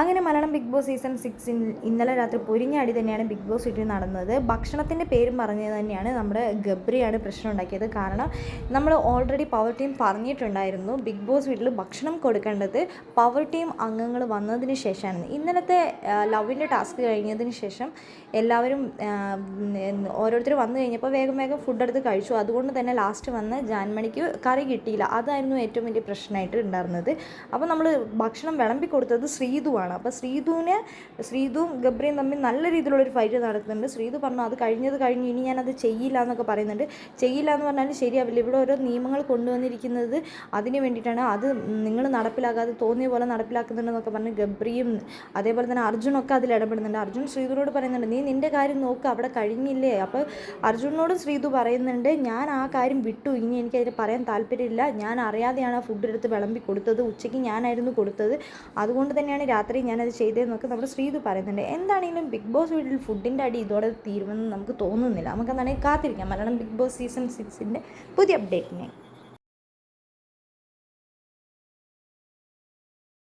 അങ്ങനെ Malayalam big boss season സിക്സിൽ ഇന്നലെ രാത്രി പൊരിഞ്ഞാടി തന്നെയാണ് ബിഗ് ബോസ് വീട്ടിൽ നടന്നത്. ഭക്ഷണത്തിന്റെ പേരും പറഞ്ഞത് തന്നെയാണ് നമ്മുടെ ഗബ്രിയാണ് പ്രശ്നം ഉണ്ടാക്കിയത്. കാരണം നമ്മൾ ഓൾറെഡി പവർ ടീം പറഞ്ഞിട്ടുണ്ടായിരുന്നു ബിഗ് ബോസ് വീട്ടിൽ ഭക്ഷണം കൊടുക്കേണ്ടത് പവർ ടീം അംഗങ്ങൾ വന്നതിന് ശേഷമാണ്. ഇന്നലത്തെ ലവിന്റെ ടാസ്ക് കഴിഞ്ഞതിന് ശേഷം എല്ലാവരും ഓരോരുത്തർ വന്നു കഴിഞ്ഞപ്പോൾ വേഗം വേഗം ഫുഡ് എടുത്ത് കഴിച്ചു. അതുകൊണ്ട് തന്നെ ലാസ്റ്റ് വന്ന് ജാൻമണിക്ക് കറി കിട്ടിയില്ല. അതായിരുന്നു ഏറ്റവും വലിയ പ്രശ്നമായിട്ട് ഉണ്ടായിരുന്നത്. അപ്പോൾ നമ്മൾ ഭക്ഷണം വിളമ്പി കൊടുത്തത് ശ്രീതുവാണ്. അപ്പോൾ ശ്രീതുവിനെ ശ്രീതുവും ഗബ്രിയും തമ്മിൽ നല്ല രീതിയിലുള്ളൊരു ഫൈറ്റ് നടക്കുന്നുണ്ട്. ശ്രീതു പറഞ്ഞു അത് കഴിഞ്ഞത് കഴിഞ്ഞ് ഇനി ഞാനത് ചെയ്യില്ല എന്നൊക്കെ പറയുന്നുണ്ട്. ചെയ്യില്ല എന്ന് പറഞ്ഞാൽ ശരിയാവില്ല. ഇവിടെ ഓരോ നിയമങ്ങൾ കൊണ്ടുവന്നിരിക്കുന്നത് അതിന് വേണ്ടിയിട്ടാണ്. അത് നിങ്ങൾ നടപ്പിലാക്കാതെ തോന്നിയ പോലെ നടപ്പിലാക്കുന്നുണ്ടെന്നൊക്കെ പറഞ്ഞ് ഗബ്രിയും അതേപോലെ തന്നെ അർജുനൊക്കെ അതിൽ ഇടപെടുന്നുണ്ട്. അർജുൻ ശ്രീതുവിനോട് പറയുന്നുണ്ട് നീ നിന്റെ കാര്യം നോക്ക് അവിടെ കഴിഞ്ഞില്ലേ? അപ്പോൾ അർജുനോടും ശ്രീതു പറയുന്നുണ്ട് ഞാൻ ആ കാര്യം വിട്ടു. ഇനി എനിക്കതിൽ പറയാൻ താല്പര്യമില്ല. ഞാൻ അറിയാതെയാണ് ഫുഡ് എടുത്ത് വിളമ്പി കൊടുത്തത്. ഉച്ചയ്ക്ക് ഞാനായിരുന്നു കൊടുത്തത്. അതുകൊണ്ട് തന്നെയാണ് രാത്രി ഞാനത് ചെയ്തതെന്നൊക്കെ നമ്മുടെ ശ്രീതു പറയുന്നുണ്ട്. എന്താണെങ്കിലും ബിഗ് ബോസ് വീട്ടിൽ ഫുഡിന്റെ അടി ഇതോടെ തീരുമെന്ന് നമുക്ക് തോന്നുന്നില്ല. നമുക്ക് എന്താണെങ്കിൽ കാത്തിരിക്കാം. മലയാളം ബിഗ് ബോസ് സീസൺ സിക്സിന്റെ പുതിയ അപ്ഡേറ്റിനെ